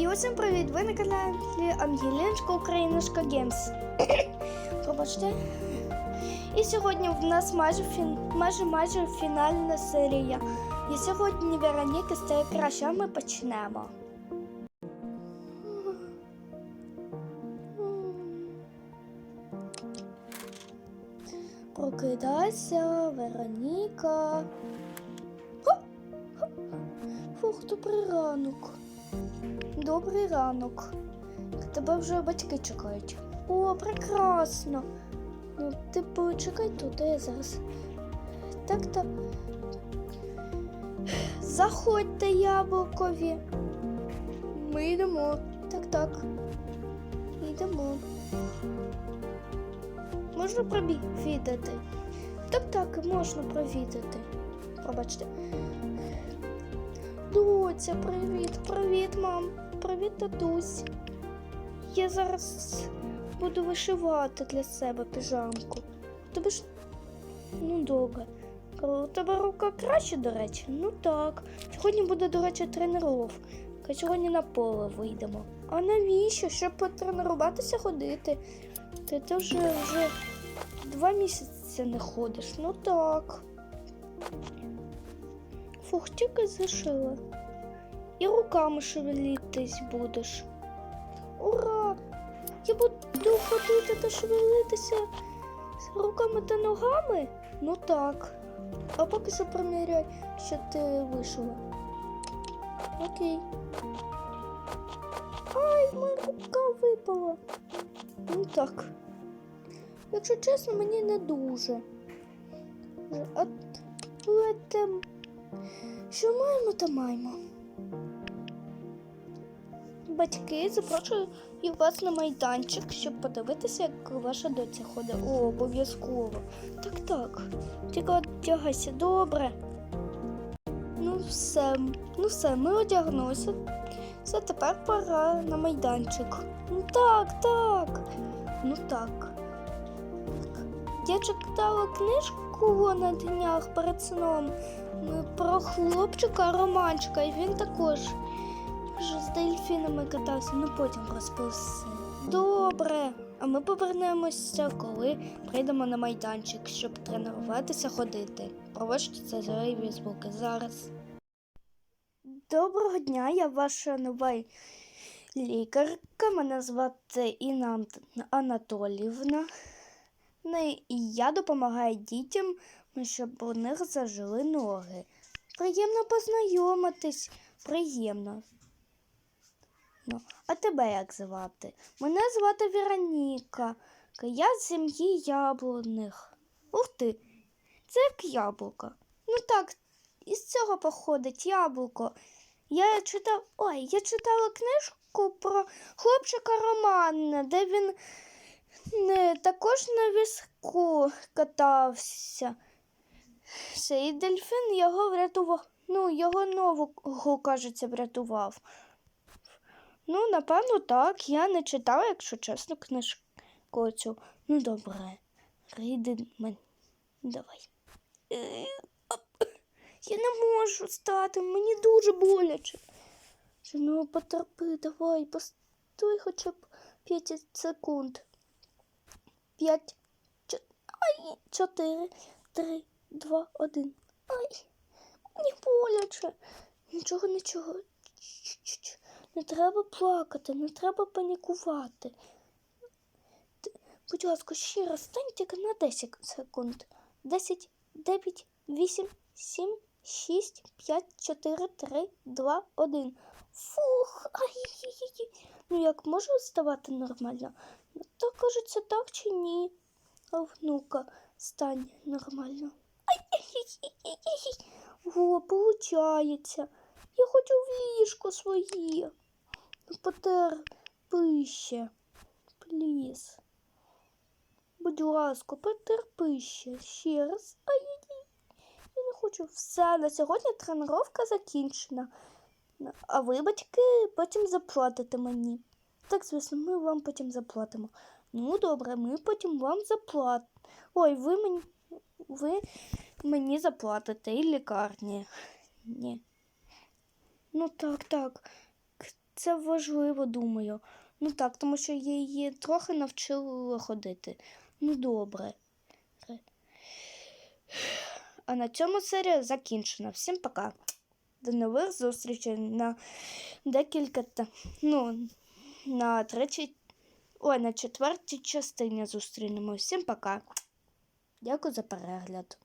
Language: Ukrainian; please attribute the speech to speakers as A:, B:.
A: І усім привіт! Ви на каналі Ангелінська Україночка Геймс. Пробачте. І сьогодні в нас майже фін... майже майже фінальна серія. І сьогодні Вероніка стає краще, а ми почнемо. Прокидайся, Вероніка. Фух, добрий ранок. Добрий ранок. Тебе вже батьки чекають. О, прекрасно. Ну, ти почекай тут, а я зараз. Так, так. Заходьте, яблукові. Ми йдемо. Так, так. Йдемо. Можна провідати? Так, так, можна провідати. Пробачте. Доця, привіт, привіт, мам. Привіт, татусь. Я зараз буду вишивати для себе піжамку. Тобі ж. Ну, добре. У тебе рука краще, до речі? Ну так. Сьогодні буде, до речі, тренировка. Сьогодні на поле вийдемо. А навіщо? Щоб потренуватися ходити. Ти вже вже два місяці не ходиш. Ну так. Фух, зашила. І руками шевелитись будеш. Ура! Я буду ходити та шевелитися з руками та ногами? Ну так. А поки що приміряй, що ти вишила. Окей. Ай, моя рука випала. Ну так. Якщо чесно, мені не дуже. А але там що маємо, то маємо. Батьки запрошую вас на майданчик, щоб подивитися, як ваша доця ходить. О, обов'язково. Так, так. Тільки одягайся, добре. Ну, все, ну все, ми одягнулися. Все, тепер пора на майданчик. Ну так, так. Ну так. Я читала книжку на днях перед сном ну, про хлопчика романчика, і він також з дельфінами катався, ну потім розповісти. Добре. А ми повернемося, коли прийдемо на майданчик, щоб тренуватися ходити. Проводьте це зайві звуки зараз. Доброго дня, я ваша нова лікарка. Мене звати Інна Анатоліївна. Ну, і я допомагаю дітям, щоб у них зажили ноги. Приємно познайомитись, приємно. Ну, а тебе як звати? Мене звати Вероніка. Я з сім'ї яблуних. Ух ти, це як яблуко. Ну так, із цього походить яблуко. Я читав. Ой, я читала книжку про хлопчика Романа, де він також на візку катався. І дельфін його врятував. Ну, його нового, кажеться, врятував. Ну, напевно, так. Я не читала, якщо чесно, книжку цю. Ну, добре. Рийди. Давай. Е. Я не можу стати, мені дуже боляче. Ну, потерпи, давай, постой хоча б 5 секунд. П'ять, чо- ай, чотири, три, два, один. Ай, мені боляче. Нічого, нічого. Не треба плакати, не треба панікувати. Будь ласка, ще раз стань тільки на 10 секунд. 10, 9, 8, 7, 6, 5, 4, 3, 2, 1. Фух, ай-яй-яй. Ну як можу вставати нормально? Ну, то кажеться так чи ні? А внука стань нормально. Ай-яй-яй-яй-яй. О, получається. Я хочу в ліжко своє. Ну, потерпи ще. Пліз. Будь ласка, потерпи ще. Раз. Ай-яй-яй. Хочу. Все, на сьогодні тренування закінчена. А ви, батьки, потім заплатите мені. Так, звісно, ми вам потім заплатимо. Ну, добре, ми потім вам заплатимо. Ой, ви мені, ви мені заплатите і лікарні. Ні. Ну так, так. це важливо, думаю. Ну так, тому що я її трохи навчила ходити. Ну, добре. А на цьому серія закінчена. Всім пока. До нових зустрічей на декілька ну, на третій. Ой, на четвертій частині зустрінемо. Всім пока. Дякую за перегляд.